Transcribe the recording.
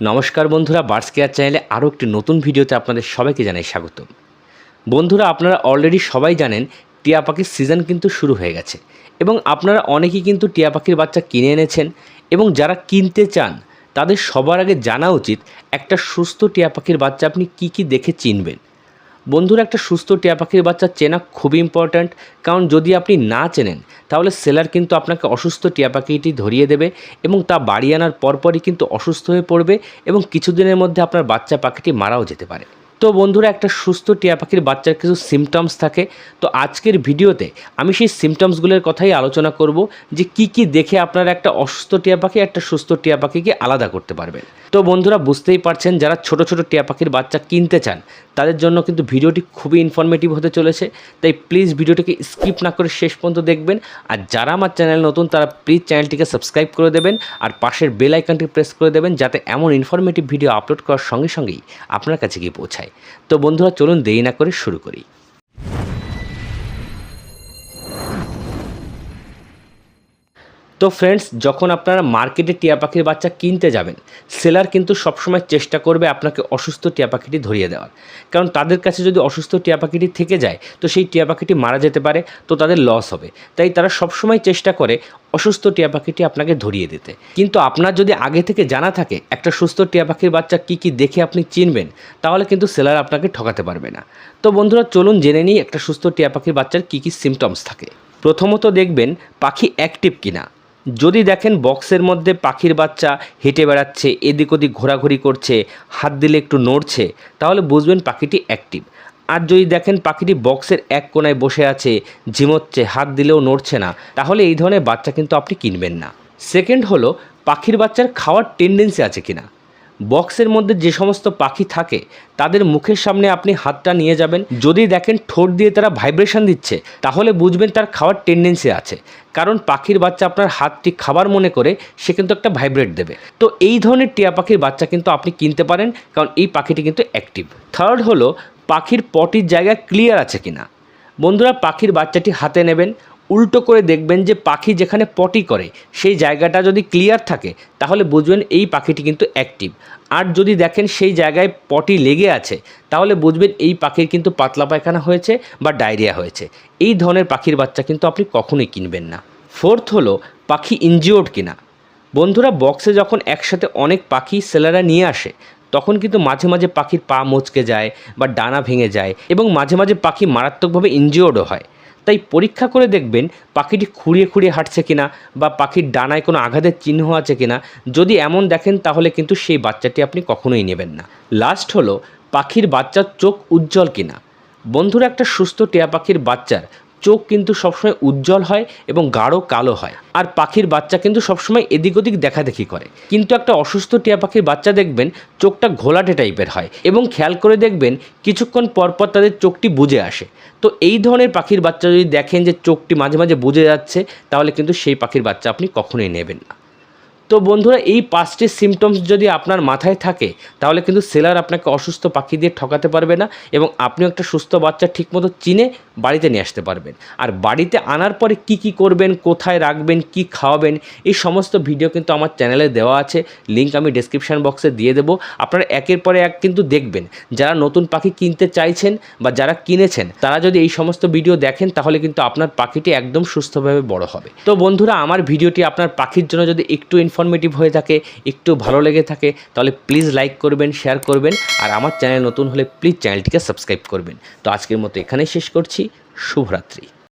নমস্কার বন্ধুরা burst care চ্যানেলে আরও একটি নতুন ভিডিওতে আপনাদের সবাইকে জানাই স্বাগত বন্ধুরা, আপনারা অলরেডি সবাই জানেন টিয়া পাখির সিজন কিন্তু শুরু হয়ে গেছে এবং আপনারা অনেকেই কিন্তু টিয়া পাখির বাচ্চা কিনে এনেছেন এবং যারা কিনতে চান, তাদের সবার আগে জানা উচিত একটা সুস্থ টিয়া পাখির বাচ্চা আপনি কি কি দেখে চিনবেন। বন্ধুরা, একটা সুস্থ টিয়া পাখির বাচ্চা চেনা খুবই ইম্পর্ট্যান্ট কারণ যদি আপনি না চেনেন, তাহলে সেলার কিন্তু আপনাকে অসুস্থ টিয়া পাখিটি ধরিয়ে দেবে এবং তা বাড়ি আনার পরপরই কিন্তু অসুস্থ হয়ে পড়বে এবং কিছুদিনের মধ্যে আপনার বাচ্চা পাখিটি মারাও যেতে পারে। তো বন্ধুরা, একটা সুস্থ টিয়া পাখির বাচ্চার কিছু সিমটমস থাকে। তো আজকের ভিডিওতে আমি সেই সিমটমসগুলোর কথাই আলোচনা করব যে কি কি দেখে আপনারা একটা অসুস্থ টিয়া পাখি, একটা সুস্থ টিয়া পাখিকে আলাদা করতে পারবেন। তো বন্ধুরা, বুঝতেই পারছেন, যারা ছোট ছোট টিয়া পাখির বাচ্চা কিনতে চান, তাদের জন্য কিন্তু ভিডিওটি খুবই ইনফরমেটিভ হতে চলেছে। তাই প্লিজ ভিডিওটিকে স্কিপ না করে শেষ পর্যন্ত দেখবেন। আর যারা আমার চ্যানেল নতুন, তারা প্লিজ চ্যানেলটিকে সাবস্ক্রাইব করে দেবেন। আর পাশের বেল আইকনটি প্রেস করে দেবেন, যাতে এমন ইনফরমেটিভ ভিডিও আপলোড করার সঙ্গে সঙ্গেই আপনার কাছে গিয়ে পৌঁছায়। তো বন্ধুরা চলুন দেরি না করে শুরু করি। তো ফ্রেন্ডস যখন আপনারা মার্কেটে টিয়া পাখির বাচ্চা কিনতে যাবেন সেলার কিন্তু সবসময় চেষ্টা করবে আপনাকে অসুস্থ টিয়া পাখিটি ধরিয়ে দেওয়ার। কারণ তাদের কাছে যদি অসুস্থ টিয়া পাখিটি থেকে যায়, তো সেই টিয়া পাখিটি মারা যেতে পারে, তো তাদের লস হবে। তাই তারা সবসময় চেষ্টা করে অসুস্থ টিয়া পাখিটি আপনাকে ধরিয়ে দিতে। কিন্তু আপনার যদি আগে থেকে জানা থাকে একটা সুস্থ টিয়া পাখির বাচ্চা কি কি দেখে আপনি চিনবেন, তাহলে কিন্তু সেলার আপনাকে ঠকাতে পারবে না। তো বন্ধুরা, চলুন জেনে নিই একটা সুস্থ টিয়া পাখির বাচ্চার কি কি সিমটমস থাকে। প্রথমত দেখবেন, পাখি অ্যাক্টিভ কিনা। যদি দেখেন বক্সের মধ্যে পাখির বাচ্চা হেঁটে বেড়াচ্ছে, এদিক ওদিক ঘোরাঘুরি করছে, হাত দিলে একটু নড়ছে, তাহলে বুঝবেন পাখিটি অ্যাক্টিভ আর যদি দেখেন পাখিটি বক্সের এক কোনায় বসে আছে, ঝিমোচ্ছে, হাত দিলেও নড়ছে না, তাহলে এই ধরনের বাচ্চা কিন্তু আপনি কিনবেন না। সেকেন্ড হলো, পাখির বাচ্চার খাওয়ার টেন্ডেন্সি আছে কিনা? বক্সের মধ্যে যে সমস্ত পাখি থাকে, তাদের মুখের সামনে আপনি হাতটা নিয়ে যাবেন। যদি দেখেন ঠোঁট দিয়ে তারা ভাইব্রেশন দিচ্ছে, তাহলে বুঝবেন তার খাওয়ার টেন্ডেন্সি আছে। কারণ পাখির বাচ্চা আপনার হাতটি খাবার মনে করে, সে কিন্তু একটা ভাইব্রেট দেবে। তো এই ধরনের টিয়া পাখির বাচ্চা কিন্তু আপনি কিনতে পারেন, কারণ এই পাখিটি কিন্তু অ্যাক্টিভ থার্ড হলো, পাখির পটির জায়গা ক্লিয়ার আছে কিনা। বন্ধুরা, পাখির বাচ্চাটি হাতে নেবেন উল্টো করে দেখবেন যে পাখি যেখানে পটি করে, সেই জায়গাটা যদি ক্লিয়ার থাকে, তাহলে বুঝবেন এই পাখিটি কিন্তু অ্যাক্টিভ আর যদি দেখেন সেই জায়গায় পটি লেগে আছে, তাহলে বুঝবেন এই পাখির কিন্তু পাতলা পায়খানা হয়েছে বা ডায়রিয়া হয়েছে। এই ধরনের পাখির বাচ্চা কিন্তু আপনি কখনোই কিনবেন না। ফোর্থ হলো, পাখি ইনজিওর্ড কিনা? বন্ধুরা বক্সে যখন একসাথে অনেক পাখি, সেলাররা নিয়ে আসে, তখন কিন্তু মাঝে মাঝে পাখির পা মচকে যায় বা ডানা ভেঙে যায় এবং মাঝে মাঝে পাখি মারাত্মকভাবে ইনজিওর্ডও হয়। তাই পরীক্ষা করে দেখবেন পাখিটি খুঁড়িয়ে খুঁড়িয়ে হাঁটছে কিনা বা পাখির ডানায় কোনো আঘাতের চিহ্ন আছে কিনা। যদি এমন দেখেন, তাহলে কিন্তু সেই বাচ্চাটি আপনি কখনোই নেবেন না। লাস্ট হলো, পাখির বাচ্চার চোখ উজ্জ্বল কিনা। বন্ধুরা, একটা সুস্থ টিয়া পাখির বাচ্চার চোখ কিন্তু সবসময় উজ্জ্বল হয় এবং গাঢ় কালো হয়। আর পাখির বাচ্চা কিন্তু সবসময় এদিক ওদিক দেখাদেখি করে। কিন্তু একটা অসুস্থ টিয়া পাখির বাচ্চা দেখবেন চোখটা ঘোলাটে টাইপের হয় এবং খেয়াল করে দেখবেন কিছুক্ষণ পরপর তাদের চোখটি বুঝে আসে। তো এই ধরনের পাখির বাচ্চা যদি দেখেন যে চোখটি মাঝে মাঝে বুঝে যাচ্ছে, তাহলে কিন্তু সেই পাখির বাচ্চা আপনি কখনোই নেবেন না। তো বন্ধুরা, এই পাঁচটি সিমটমস যদি আপনার মাথায় থাকে, তাহলে কিন্তু সেলার আপনাকে অসুস্থ পাখি দিয়ে ঠকাতে পারবে না এবং আপনিও একটা সুস্থ বাচ্চা ঠিকমতো চিনে বাড়িতে নিয়ে আসতে পারবেন। আর বাড়িতে আনার পরে কি কি করবেন, কোথায় রাখবেন, কি খাওয়াবেন, এই সমস্ত ভিডিও কিন্তু আমার চ্যানেলে দেওয়া আছে। লিঙ্ক আমি ডেসক্রিপশান বক্সে দিয়ে দেবো। আপনারা একের পরে এক কিন্তু দেখবেন। যারা নতুন পাখি কিনতে চাইছেন বা যারা কিনেছেন, তারা যদি এই সমস্ত ভিডিও দেখেন, তাহলে কিন্তু আপনার পাখিটি একদম সুস্থভাবে বড় হবে। তো বন্ধুরা, আমার ভিডিওটি আপনার পাখির জন্য যদি একটু ইনফরমেটিভ হয়ে থাকে, একটু ভালো লেগে থাকে, তাহলে প্লিজ লাইক করবেন শেয়ার করবেন, আর আমার চ্যানেল নতুন হলে প্লিজ চ্যানেলটিকে সাবস্ক্রাইব করবেন। তো আজকের মতো এখানেই শেষ করছি। শুভরাত্রি।